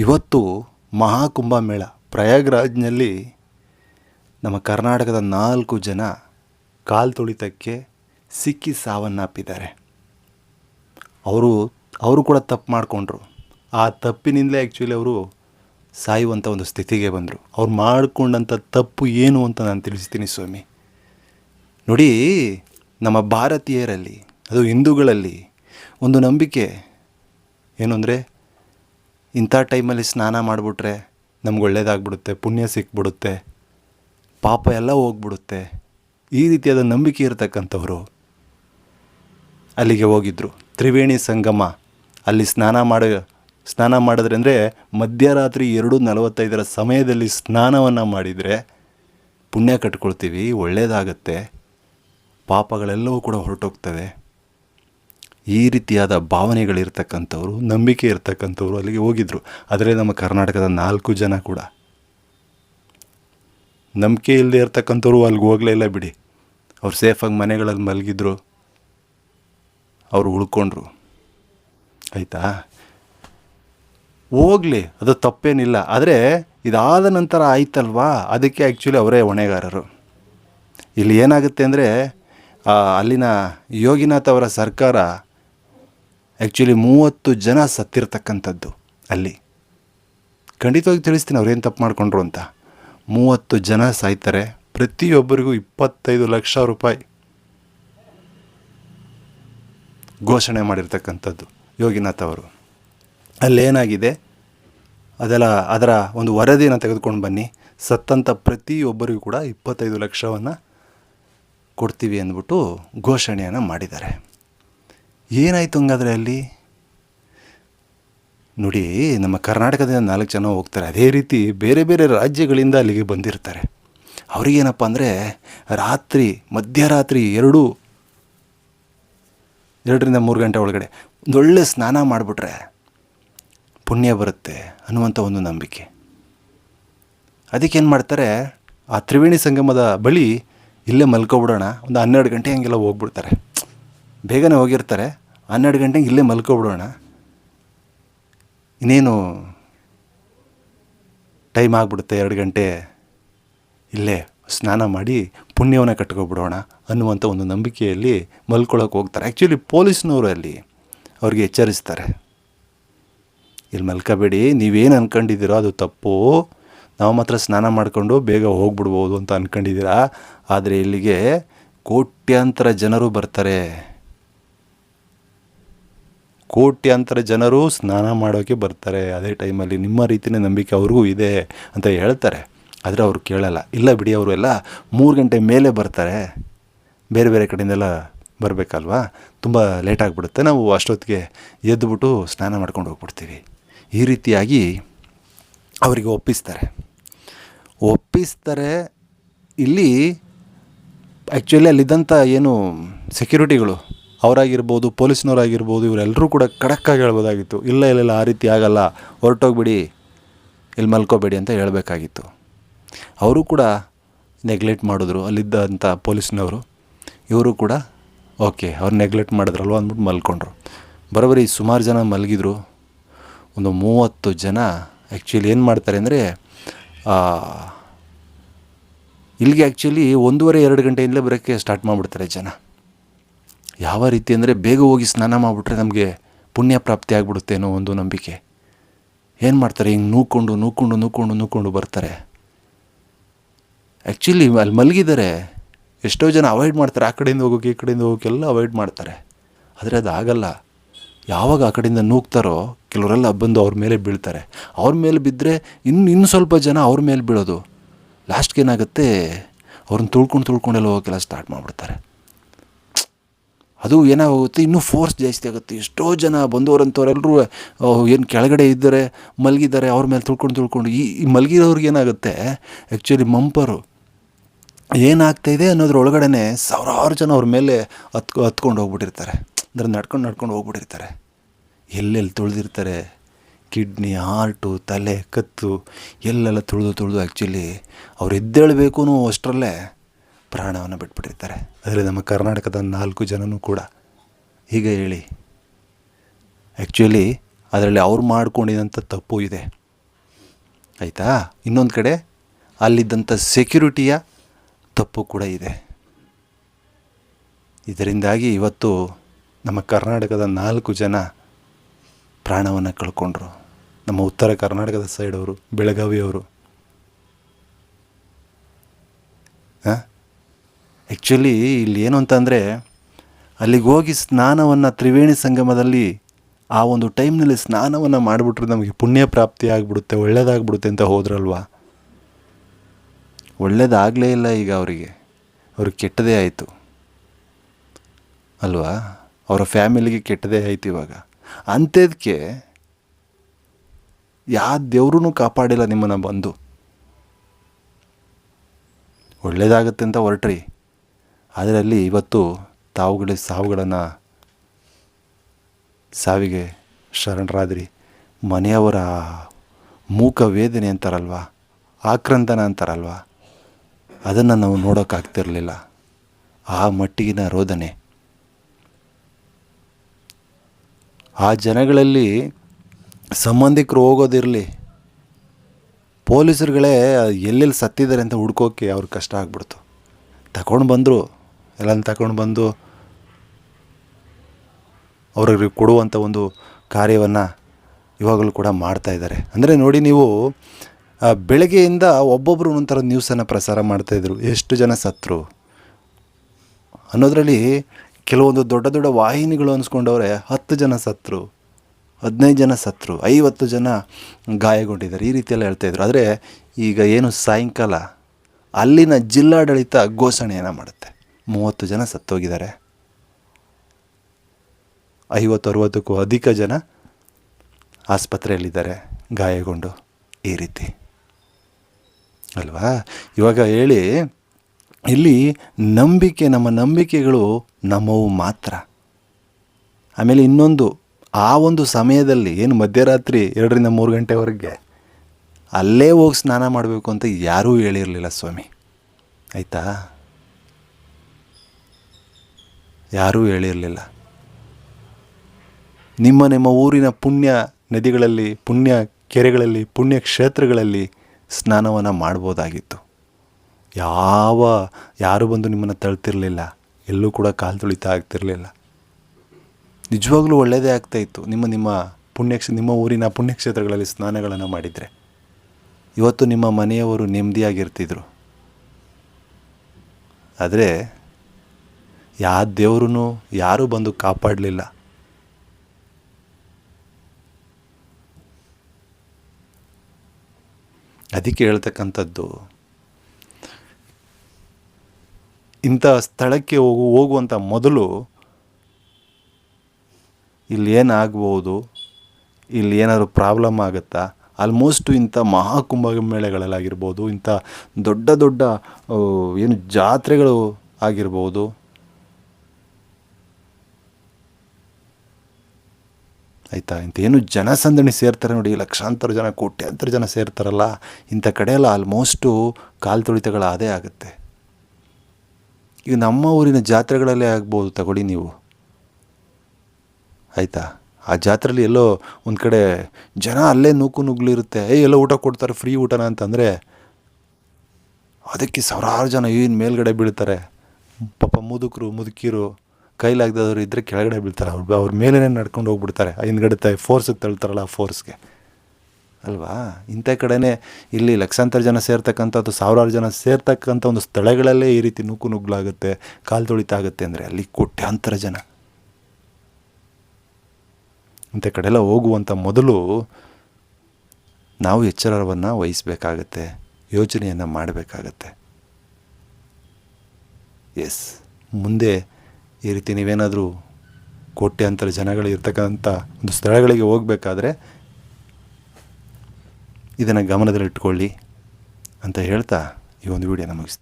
ಇವತ್ತು ಮಹಾಕುಂಭಮೇಳ. ಪ್ರಯಾಗ್ರಾಜ್ನಲ್ಲಿ ನಮ್ಮ ಕರ್ನಾಟಕದ ನಾಲ್ಕು ಜನ ಕಾಲು ತುಳಿತಕ್ಕೆ ಸಿಕ್ಕಿ ಸಾವನ್ನಪ್ಪಿದ್ದಾರೆ. ಅವರು ಅವರು ಕೂಡ ತಪ್ಪು ಮಾಡಿಕೊಂಡ್ರು. ಆ ತಪ್ಪಿನಿಂದಲೇ ಆ್ಯಕ್ಚುಲಿ ಅವರು ಸಾಯುವಂಥ ಒಂದು ಸ್ಥಿತಿಗೆ ಬಂದರು. ಅವ್ರು ಮಾಡಿಕೊಂಡಂಥ ತಪ್ಪು ಏನು ಅಂತ ನಾನು ತಿಳಿಸ್ತೀನಿ ಸ್ವಾಮಿ. ನೋಡಿ, ನಮ್ಮ ಭಾರತೀಯರಲ್ಲಿ, ಅದು ಹಿಂದೂಗಳಲ್ಲಿ ಒಂದು ನಂಬಿಕೆ ಏನು ಅಂದರೆ ಇಂಥ ಟೈಮಲ್ಲಿ ಸ್ನಾನ ಮಾಡಿಬಿಟ್ರೆ ನಮ್ಗೆ ಒಳ್ಳೇದಾಗ್ಬಿಡುತ್ತೆ, ಪುಣ್ಯ ಸಿಕ್ಬಿಡುತ್ತೆ, ಪಾಪ ಎಲ್ಲ ಹೋಗ್ಬಿಡುತ್ತೆ. ಈ ರೀತಿಯಾದ ನಂಬಿಕೆ ಇರತಕ್ಕಂಥವ್ರು ಅಲ್ಲಿಗೆ ಹೋಗಿದ್ದರು ತ್ರಿವೇಣಿ ಸಂಗಮ ಅಲ್ಲಿ ಸ್ನಾನ ಮಾಡ, ಸ್ನಾನ ಮಾಡಿದ್ರೆ ಅಂದರೆ ಮಧ್ಯರಾತ್ರಿ ಎರಡು ನಲವತ್ತೈದರ ಸಮಯದಲ್ಲಿ ಸ್ನಾನವನ್ನು ಮಾಡಿದರೆ ಪುಣ್ಯ ಕಟ್ಕೊಳ್ತೀವಿ ಒಳ್ಳೆಯದಾಗತ್ತೆ ಪಾಪಗಳೆಲ್ಲವೂ ಕೂಡ ಹೊರಟೋಗ್ತವೆ. ಈ ರೀತಿಯಾದ ಭಾವನೆಗಳಿರ್ತಕ್ಕಂಥವ್ರು, ನಂಬಿಕೆ ಇರ್ತಕ್ಕಂಥವ್ರು ಅಲ್ಲಿಗೆ ಹೋಗಿದ್ದರು ಆದರೆ ನಮ್ಮ ಕರ್ನಾಟಕದ ನಾಲ್ಕು ಜನ ಕೂಡ. ನಂಬಿಕೆ ಇಲ್ಲದೆ ಇರ್ತಕ್ಕಂಥವ್ರು ಅಲ್ಲಿಗೆ ಹೋಗಲೇ ಇಲ್ಲ ಬಿಡಿ. ಅವ್ರು ಸೇಫಾಗಿ ಮನೆಗಳಲ್ಲಿ ಮಲಗಿದ್ರು. ಅವರು ಉಳ್ಕೊಂಡ್ರು. ಆಯಿತಾ? ಹೋಗಲಿ, ಅದು ತಪ್ಪೇನಿಲ್ಲ. ಆದರೆ ಇದಾದ ನಂತರ ಆಯ್ತಲ್ವಾ? ಅದಕ್ಕೆ ಆ್ಯಕ್ಚುಲಿ ಅವರೇ ಹೊಣೆಗಾರರು. ಇಲ್ಲಿ ಏನಾಗುತ್ತೆ ಅಂದರೆ ಅಲ್ಲಿನ ಯೋಗಿನಾಥ್ ಅವರ ಸರ್ಕಾರ ಆ್ಯಕ್ಚುಲಿ ಮೂವತ್ತು ಜನ ಸತ್ತಿರ್ತಕ್ಕಂಥದ್ದು ಅಲ್ಲಿ. ಖಂಡಿತವಾಗಿ ತಿಳಿಸ್ತೀನಿ ಅವ್ರೇನು ತಪ್ಪು ಮಾಡಿಕೊಂಡ್ರು ಅಂತ. ಮೂವತ್ತು ಜನ ಸಾಯ್ತಾರೆ. ಪ್ರತಿಯೊಬ್ಬರಿಗೂ ಇಪ್ಪತ್ತೈದು ಲಕ್ಷ ರೂಪಾಯಿ ಘೋಷಣೆ ಮಾಡಿರ್ತಕ್ಕಂಥದ್ದು ಯೋಗಿನಾಥ್ ಅವರು. ಅಲ್ಲೇನಾಗಿದೆ? ಅದೆಲ್ಲ ಅದರ ಒಂದು ವರದಿಯನ್ನು ತೆಗೆದುಕೊಂಡು ಬನ್ನಿ. ಸತ್ತಂಥ ಪ್ರತಿಯೊಬ್ಬರಿಗೂ ಕೂಡ ಇಪ್ಪತ್ತೈದು ಲಕ್ಷವನ್ನು ಕೊಡ್ತೀವಿ ಅಂದ್ಬಿಟ್ಟು ಘೋಷಣೆಯನ್ನು ಮಾಡಿದ್ದಾರೆ. ಏನಾಯಿತು ಹಂಗಾದ್ರೆ ಅಲ್ಲಿ? ನೋಡಿ, ನಮ್ಮ ಕರ್ನಾಟಕದಿಂದ ನಾಲ್ಕು ಜನ ಹೋಗ್ತಾರೆ. ಅದೇ ರೀತಿ ಬೇರೆ ಬೇರೆ ರಾಜ್ಯಗಳಿಂದ ಅಲ್ಲಿಗೆ ಬಂದಿರ್ತಾರೆ. ಅವ್ರಿಗೇನಪ್ಪ ಅಂದರೆ ರಾತ್ರಿ, ಮಧ್ಯರಾತ್ರಿ ಎರಡು, ಎರಡರಿಂದ ಮೂರು ಗಂಟೆ ಒಳಗಡೆ ಒಂದೊಳ್ಳೆ ಸ್ನಾನ ಮಾಡಿಬಿಟ್ರೆ ಪುಣ್ಯ ಬರುತ್ತೆ ಅನ್ನುವಂಥ ಒಂದು ನಂಬಿಕೆ. ಅದಕ್ಕೇನು ಮಾಡ್ತಾರೆ? ಆ ತ್ರಿವೇಣಿ ಸಂಗಮದ ಬಳಿ ಇಲ್ಲೇ ಮಲ್ಕೋಬಿಡೋಣ. ಒಂದು ಹನ್ನೆರಡು ಗಂಟೆ ಹಂಗೆಲ್ಲ ಹೋಗ್ಬಿಡ್ತಾರೆ. ಬೇಗನೆ ಹೋಗಿರ್ತಾರೆ. ಹನ್ನೆರಡು ಗಂಟೆಗೆ ಇಲ್ಲೇ ಮಲ್ಕೊಬಿಡೋಣ. ಇನ್ನೇನು ಟೈಮ್ ಆಗಿಬಿಡುತ್ತೆ, ಎರಡು ಗಂಟೆ ಇಲ್ಲೇ ಸ್ನಾನ ಮಾಡಿ ಪುಣ್ಯವನ್ನು ಕಟ್ಕೊಬಿಡೋಣ ಅನ್ನುವಂಥ ಒಂದು ನಂಬಿಕೆಯಲ್ಲಿ ಮಲ್ಕೊಳ್ಳೋಕೆ ಹೋಗ್ತಾರೆ. ಆ್ಯಕ್ಚುಲಿ ಪೊಲೀಸ್ನವರು ಅಲ್ಲಿ ಅವ್ರಿಗೆ ಎಚ್ಚರಿಸ್ತಾರೆ. ಇಲ್ಲಿ ಮಲ್ಕೋಬೇಡಿ, ನೀವೇನು ಅಂದ್ಕೊಂಡಿದ್ದೀರೋ ಅದು ತಪ್ಪು. ನಾವು ಮಾತ್ರ ಸ್ನಾನ ಮಾಡಿಕೊಂಡು ಬೇಗ ಹೋಗ್ಬಿಡ್ಬೋದು ಅಂತ ಅಂದ್ಕೊಂಡಿದ್ದೀರಾ ಆದರೆ ಇಲ್ಲಿಗೆ ಕೋಟ್ಯಾಂತರ ಜನರು ಬರ್ತಾರೆ. ಕೋಟ್ಯಾಂತರ ಜನರು ಸ್ನಾನ ಮಾಡೋಕ್ಕೆ ಬರ್ತಾರೆ. ಅದೇ ಟೈಮಲ್ಲಿ ನಿಮ್ಮ ರೀತಿಯೇ ನಂಬಿಕೆ ಅವ್ರಿಗೂ ಇದೆ ಅಂತ ಹೇಳ್ತಾರೆ. ಆದರೆ ಅವ್ರು ಕೇಳಲ್ಲ. ಇಲ್ಲ ಬಿಡಿ ಅವರು ಎಲ್ಲ ಮೂರು ಗಂಟೆ ಮೇಲೆ ಬರ್ತಾರೆ. ಬೇರೆ ಬೇರೆ ಕಡೆಯಿಂದೆಲ್ಲ ಬರಬೇಕಲ್ವಾ? ತುಂಬ ಲೇಟ್ ಆಗಿಬಿಡುತ್ತೆ. ನಾವು ಅಷ್ಟೊತ್ತಿಗೆ ಎದ್ದುಬಿಟ್ಟು ಸ್ನಾನ ಮಾಡ್ಕೊಂಡು ಹೋಗ್ಬಿಡ್ತೀವಿ. ಈ ರೀತಿಯಾಗಿ ಅವರಿಗೆ ಒಪ್ಪಿಸ್ತಾರೆ. ಒಪ್ಪಿಸ್ತಾರೆ. ಇಲ್ಲಿ ಆ್ಯಕ್ಚುಲಿ ಅಲ್ಲಿದ್ದಂಥ ಏನು ಸೆಕ್ಯೂರಿಟಿಗಳು ಅವರಾಗಿರ್ಬೋದು, ಪೊಲೀಸ್ನವರಾಗಿರ್ಬೋದು, ಇವರೆಲ್ಲರೂ ಕೂಡ ಖಡಕ್ಕಾಗಿ ಹೇಳ್ಬೋದಾಗಿತ್ತು. ಇಲ್ಲ ಇಲ್ಲ ಆ ರೀತಿ ಆಗಲ್ಲ. ಹೊರಟೋಗ್ಬಿಡಿ. ಇಲ್ಲಿ ಮಲ್ಕೋಬೇಡಿ ಅಂತ ಹೇಳಬೇಕಾಗಿತ್ತು. ಅವರು ಕೂಡ ನೆಗ್ಲೆಕ್ಟ್ ಮಾಡಿದ್ರು. ಅಲ್ಲಿದ್ದಂಥ ಪೊಲೀಸ್ನವರು, ಇವರು ಕೂಡ, ಓಕೆ, ಅವ್ರು ನೆಗ್ಲೆಕ್ಟ್ ಮಾಡಿದ್ರಲ್ವ ಅಂದ್ಬಿಟ್ಟು ಮಲ್ಕೊಂಡ್ರು. ಬರೋಬ್ಬರಿ ಸುಮಾರು ಜನ ಮಲಗಿದ್ರು. ಒಂದು ಮೂವತ್ತು ಜನ ಆ್ಯಕ್ಚುಲಿ ಏನು ಮಾಡ್ತಾರೆ ಅಂದರೆ ಇಲ್ಲಿಗೆ ಆ್ಯಕ್ಚುಲಿ ಒಂದೂವರೆ, ಎರಡು ಗಂಟೆಯಿಂದಲೇ ಬರೋಕ್ಕೆ ಸ್ಟಾರ್ಟ್ ಮಾಡಿಬಿಡ್ತಾರೆ ಜನ. ಯಾವ ರೀತಿ ಅಂದರೆ ಬೇಗ ಹೋಗಿ ಸ್ನಾನ ಮಾಡಿಬಿಟ್ರೆ ನಮಗೆ ಪುಣ್ಯ ಪ್ರಾಪ್ತಿ ಆಗಿಬಿಡುತ್ತೆ ಅನ್ನೋ ಒಂದು ನಂಬಿಕೆ. ಏನು ಮಾಡ್ತಾರೆ? ಹಿಂಗೆ ನೂಕೊಂಡು ನೂಕೊಂಡು ನೂಕೊಂಡು ನೂಕೊಂಡು ಬರ್ತಾರೆ. ಆ್ಯಕ್ಚುಲಿ ಅಲ್ಲಿ ಮಲಗಿದ್ದಾರೆ ಎಷ್ಟೋ ಜನ ಅವಾಯ್ಡ್ ಮಾಡ್ತಾರೆ. ಆ ಕಡೆಯಿಂದ ಹೋಗೋಕೆ, ಈ ಕಡೆಯಿಂದ ಎಲ್ಲ ಅವಾಯ್ಡ್ ಮಾಡ್ತಾರೆ. ಆದರೆ ಅದು ಆಗಲ್ಲ ಯಾವಾಗ ಆ ಕಡೆಯಿಂದ ನೂಗ್ತಾರೋ ಕೆಲವರೆಲ್ಲ ಬಂದು ಅವ್ರ ಮೇಲೆ ಬೀಳ್ತಾರೆ. ಅವ್ರ ಮೇಲೆ ಬಿದ್ದರೆ ಇನ್ನು ಇನ್ನು ಸ್ವಲ್ಪ ಜನ ಅವ್ರ ಮೇಲೆ ಬೀಳೋದು. ಲಾಸ್ಟ್ಗೆ ಏನಾಗುತ್ತೆ? ಅವ್ರನ್ನ ತುಳ್ಕೊಂಡು, ತುಳ್ಕೊಂಡೆಲ್ಲ ಹೋಗೋಕೆಲ್ಲ ಸ್ಟಾರ್ಟ್ ಮಾಡಿಬಿಡ್ತಾರೆ. ಅದು ಏನಾಗುತ್ತೆ? ಇನ್ನೂ ಫೋರ್ಸ್ ಜಾಸ್ತಿ ಆಗುತ್ತೆ. ಎಷ್ಟೋ ಜನ ಬಂದವರಂಥವ್ರೆಲ್ಲರೂ ಏನು ಕೆಳಗಡೆ ಇದ್ದಾರೆ ಮಲಗಿದ್ದಾರೆ, ಅವ್ರ ಮೇಲೆ ತುಳ್ಕೊಂಡು ತುಳ್ಕೊಂಡು. ಈ ಮಲಗಿರೋರ್ಗೆ ಏನಾಗುತ್ತೆ? ಆ್ಯಕ್ಚುಲಿ ಮಂಪರು. ಏನಾಗ್ತಾಯಿದೆ ಅನ್ನೋದ್ರೊಳಗಡೆ ಸಾವಿರಾರು ಜನ ಅವ್ರ ಮೇಲೆ ಹತ್ಕೊ, ಹತ್ಕೊಂಡು ಹೋಗ್ಬಿಟ್ಟಿರ್ತಾರೆ. ಅಂದ್ರೆ ನಡ್ಕೊಂಡು ನಡ್ಕೊಂಡು ಹೋಗ್ಬಿಟ್ಟಿರ್ತಾರೆ. ಎಲ್ಲೆಲ್ಲಿ ತುಳಿದಿರ್ತಾರೆ? ಕಿಡ್ನಿ ಹಾರ್ಟು ತಲೆ, ಕತ್ತು, ಎಲ್ಲೆಲ್ಲ ತುಳಿದು ತುಳಿದು ಆ್ಯಕ್ಚುಲಿ ಅವ್ರು ಎದ್ದೇಳಬೇಕು ಅಷ್ಟರಲ್ಲೇ ಪ್ರಾಣವನ್ನು ಬಿಟ್ಬಿಟ್ಟಿರ್ತಾರೆ. ಅದರಲ್ಲಿ ನಮ್ಮ ಕರ್ನಾಟಕದ ನಾಲ್ಕು ಜನನೂ ಕೂಡ ಹೀಗೆ ಹೇಳಿ ಆ್ಯಕ್ಚುಲಿ ಅದರಲ್ಲಿ ಅವ್ರು ಮಾಡ್ಕೊಂಡಿದಂಥ ತಪ್ಪು ಇದೆ. ಆಯಿತಾ? ಇನ್ನೊಂದು ಕಡೆ ಅಲ್ಲಿದ್ದಂಥ ಸೆಕ್ಯುರಿಟಿಯ ತಪ್ಪು ಕೂಡ ಇದೆ. ಇದರಿಂದಾಗಿ ಇವತ್ತು ನಮ್ಮ ಕರ್ನಾಟಕದ ನಾಲ್ಕು ಜನ ಪ್ರಾಣವನ್ನು ಕಳ್ಕೊಂಡ್ರು. ನಮ್ಮ ಉತ್ತರ ಕರ್ನಾಟಕದ ಸೈಡವರು ಬೆಳಗಾವಿಯವರು. ಹಾಂ? ಆ್ಯಕ್ಚುಲಿ ಇಲ್ಲಿ ಏನು ಅಂತಂದರೆ, ಅಲ್ಲಿಗೆ ಹೋಗಿ ಸ್ನಾನವನ್ನು ತ್ರಿವೇಣಿ ಸಂಗಮದಲ್ಲಿ ಆ ಒಂದು ಟೈಮ್ನಲ್ಲಿ ಸ್ನಾನವನ್ನು ಮಾಡಿಬಿಟ್ರೆ ನಮಗೆ ಪುಣ್ಯ ಪ್ರಾಪ್ತಿ ಆಗಿಬಿಡುತ್ತೆ, ಒಳ್ಳೇದಾಗ್ಬಿಡುತ್ತೆ ಅಂತ ಹೋದ್ರಲ್ವಾ? ಒಳ್ಳೇದಾಗಲೇ ಇಲ್ಲ ಈಗ ಅವರಿಗೆ. ಅವ್ರಿಗೆ ಕೆಟ್ಟದೇ ಆಯಿತು. ಅಲ್ವಾ? ಅವರ ಫ್ಯಾಮಿಲಿಗೆ ಕೆಟ್ಟದೇ ಆಯ್ತು ಇವಾಗ. ಅಂಥದಕ್ಕೆ ಯಾವ ದೇವ್ರೂ ಕಾಪಾಡಿಲ್ಲ ನಿಮ್ಮನ್ನು ಬಂದು. ಒಳ್ಳೇದಾಗತ್ತೆ ಅಂತ ಹೊರಟ್ರಿ. ಅದರಲ್ಲಿ ಇವತ್ತು ತಾವುಗಳ ಸಾವುಗಳನ್ನು ಸಾವಿಗೆ ಶರಣರಾದ್ರಿ. ಮನೆಯವರ ಮೂಕ ವೇದನೆ ಅಂತಾರಲ್ವ? ಆಕ್ರಂದನ ಅಂತಾರಲ್ವ? ಅದನ್ನು ನಾವು ನೋಡೋಕ್ಕಾಗ್ತಿರಲಿಲ್ಲ ಆ ಮಟ್ಟಿಗಿನ ರೋದನೆ. ಆ ಜನಗಳಲ್ಲಿ ಸಂಬಂಧಿಕರು ಹೋಗೋದಿರಲಿ. ಪೊಲೀಸರುಗಳೇ ಎಲ್ಲೆಲ್ಲಿ ಸತ್ತಿದ್ದಾರೆ ಅಂತ ಹುಡ್ಕೋಕೆ ಅವ್ರಿಗೆ ಕಷ್ಟ ಆಗ್ಬಿಡ್ತು. ತಗೊಂಡು ಬಂದರು. ಎಲ್ಲ ತಗೊಂಡು ಬಂದು ಅವ್ರಿಗೆ ಕೊಡುವಂಥ ಒಂದು ಕಾರ್ಯವನ್ನು ಇವಾಗಲೂ ಕೂಡ ಮಾಡ್ತಾ ಇದ್ದಾರೆ. ಅಂದರೆ ನೋಡಿ ನೀವು ಬೆಳಗ್ಗೆಯಿಂದ ಒಬ್ಬೊಬ್ಬರು ಒಂಥರ ನ್ಯೂಸನ್ನು ಪ್ರಸಾರ ಮಾಡ್ತಾಯಿದ್ರು ಎಷ್ಟು ಜನ ಸತ್ರು? ಅನ್ನೋದರಲ್ಲಿ ಕೆಲವೊಂದು ದೊಡ್ಡ ದೊಡ್ಡ ವಾಹಿನಿಗಳು ಅನ್ಸ್ಕೊಂಡವ್ರೆ ಹತ್ತು ಜನ ಸತ್ರು, ಹದಿನೈದು ಜನ ಸತ್ರು, ಐವತ್ತು ಜನ ಗಾಯಗೊಂಡಿದ್ದಾರೆ. ಈ ರೀತಿಯೆಲ್ಲ ಹೇಳ್ತಾಯಿದ್ರು ಆದರೆ ಈಗ ಏನು ಸಾಯಂಕಾಲ, ಅಲ್ಲಿನ ಜಿಲ್ಲಾಡಳಿತ ಘೋಷಣೆಯನ್ನು ಮಾಡುತ್ತೆ. ಮೂವತ್ತು ಜನ ಸತ್ತೋಗಿದ್ದಾರೆ. ಐವತ್ತು ಅರುವತ್ತಕ್ಕೂ ಅಧಿಕ ಜನ ಆಸ್ಪತ್ರೆಯಲ್ಲಿದ್ದಾರೆ, ಗಾಯಗೊಂಡು ಈ ರೀತಿ. ಅಲ್ವಾ? ಇವಾಗ ಹೇಳಿ, ಇಲ್ಲಿ ನಂಬಿಕೆ, ನಮ್ಮ ನಂಬಿಕೆಗಳು ನಮ್ಮವು ಮಾತ್ರ. ಆಮೇಲೆ ಇನ್ನೊಂದು, ಆ ಒಂದು ಸಮಯದಲ್ಲಿ, ಏನು ಮಧ್ಯರಾತ್ರಿ ಎರಡರಿಂದ ಮೂರು ಗಂಟೆವರೆಗೆ, ಅಲ್ಲೇ ಹೋಗಿ ಸ್ನಾನ ಮಾಡಬೇಕು ಅಂತ ಯಾರೂ ಹೇಳಿರಲಿಲ್ಲ ಸ್ವಾಮಿ. ಆಯಿತಾ? ಯಾರೂ ಹೇಳಿರಲಿಲ್ಲ. ನಿಮ್ಮ ನಿಮ್ಮ ಊರಿನ ಪುಣ್ಯ ನದಿಗಳಲ್ಲಿ, ಪುಣ್ಯ ಕೆರೆಗಳಲ್ಲಿ, ಪುಣ್ಯ ಕ್ಷೇತ್ರಗಳಲ್ಲಿ ಸ್ನಾನವನ್ನು ಮಾಡ್ಬೋದಾಗಿತ್ತು. ಯಾವ, ಯಾರು ಬಂದು ನಿಮ್ಮನ್ನು ತಳ್ತಿರಲಿಲ್ಲ. ಎಲ್ಲೂ ಕೂಡ ಕಾಲು ತುಳಿತ ಆಗ್ತಿರಲಿಲ್ಲ. ನಿಜವಾಗ್ಲೂ ಒಳ್ಳೆಯದೇ ಆಗ್ತಾಯಿತ್ತು ನಿಮ್ಮ ನಿಮ್ಮ ಪುಣ್ಯಕ್ಷ ನಿಮ್ಮ ಊರಿನ ಪುಣ್ಯಕ್ಷೇತ್ರಗಳಲ್ಲಿ ಸ್ನಾನಗಳನ್ನು ಮಾಡಿದರೆ. ಇವತ್ತು ನಿಮ್ಮ ಮನೆಯವರು ನೆಮ್ಮದಿಯಾಗಿರ್ತಿದ್ರು. ಆದರೆ ಯಾವ ದೇವ್ರೂ ಯಾರೂ ಬಂದು ಕಾಪಾಡಲಿಲ್ಲ. ಅದಕ್ಕೆ ಹೇಳ್ತಕ್ಕಂಥದ್ದು, ಇಂಥ ಸ್ಥಳಕ್ಕೆ ಹೋಗು, ಹೋಗುವಂಥ ಮೊದಲು ಇಲ್ಲಿ ಏನಾಗ್ಬೋದು, ಇಲ್ಲಿ ಏನಾದರೂ ಪ್ರಾಬ್ಲಮ್ ಆಗುತ್ತಾ? ಆಲ್ಮೋಸ್ಟು ಇಂಥ ಮಹಾಕುಂಭ ಮೇಳೆಗಳಲ್ಲಾಗಿರ್ಬೋದು ಇಂಥ ದೊಡ್ಡ ದೊಡ್ಡ ಏನು ಜಾತ್ರೆಗಳು ಆಗಿರ್ಬೋದು ಆಯಿತಾ? ಇಂಥ ಏನು ಜನಸಂದಣಿ ಸೇರ್ತಾರೆ ನೋಡಿ, ಲಕ್ಷಾಂತರ ಜನ, ಕೋಟ್ಯಾಂತರ ಜನ ಸೇರ್ತಾರಲ್ಲ. ಇಂಥ ಕಡೆ ಎಲ್ಲ ಆಲ್ಮೋಸ್ಟು ಕಾಲು ತುಳಿತಗಳು ಅದೇ ಆಗುತ್ತೆ. ಈಗ ನಮ್ಮ ಊರಿನ ಜಾತ್ರೆಗಳಲ್ಲೇ ಆಗ್ಬೋದು ತಗೊಳ್ಳಿ ನೀವು. ಆಯಿತಾ? ಆ ಜಾತ್ರೆಯಲ್ಲಿ ಎಲ್ಲೋ ಒಂದು ಕಡೆ ಜನ ಅಲ್ಲೇ ನೂಕು ನುಗ್ಲಿರುತ್ತೆ. ಏ ಎಲ್ಲೋ ಊಟ ಕೊಡ್ತಾರೆ ಫ್ರೀ ಊಟನ ಅಂತಂದರೆ ಅದಕ್ಕೆ ಸಾವಿರಾರು ಜನ ಏನು ಮೇಲ್ಗಡೆ ಬೀಳ್ತಾರೆ. ಪಾಪ ಮುದುಕರು, ಮುದುಕಿರು. ಕೈಲಾಗ್ದವ್ರು ಇದ್ದರೆ ಕೆಳಗಡೆ ಬೀಳ್ತಾರೆ. ಅವ್ರು ಅವ್ರ ಮೇಲೇ ನಡ್ಕೊಂಡು ಹೋಗ್ಬಿಡ್ತಾರೆ. ಹಿಂದ್ಗಡೆ ಫೋರ್ಸಿಗೆ ತಳ್ತಾರಲ್ಲ ಆ ಫೋರ್ಸ್ಗೆ ಅಲ್ವಾ? ಇಂಥ ಕಡೆನೇ ಇಲ್ಲಿ ಲಕ್ಷಾಂತರ ಜನ ಸೇರ್ತಕ್ಕಂಥದ್ದು, ಸಾವಿರಾರು ಜನ ಸೇರ್ತಕ್ಕಂಥ ಒಂದು ಸ್ಥಳಗಳಲ್ಲೇ ಈ ರೀತಿ ನೂಕು ನುಗ್ಗಲಾಗುತ್ತೆ ಕಾಲು ತೊಳಿತಾಗುತ್ತೆ ಅಂದರೆ ಅಲ್ಲಿ ಕೋಟ್ಯಾಂತರ ಜನ. ಇಂಥ ಕಡೆಲ್ಲ ಹೋಗುವಂಥ ಮೊದಲು ನಾವು ಎಚ್ಚರವನ್ನು ವಹಿಸಬೇಕಾಗತ್ತೆ, ಯೋಚನೆಯನ್ನು ಮಾಡಬೇಕಾಗತ್ತೆ. ಎಸ್ ಮುಂದೆ ಈ ರೀತಿ ನೀವೇನಾದರೂ ಕೋಟ್ಯಾಂತರ ಜನಗಳು ಇರ್ತಕ್ಕಂಥ ಒಂದು ಸ್ಥಳಗಳಿಗೆ ಹೋಗಬೇಕಾದ್ರೆ ಇದನ್ನು ಗಮನದಲ್ಲಿಟ್ಕೊಳ್ಳಿ ಅಂತ ಹೇಳ್ತಾ ಈ ಒಂದು ವಿಡಿಯೋನ ಮುಗಿಸ್ತೀನಿ.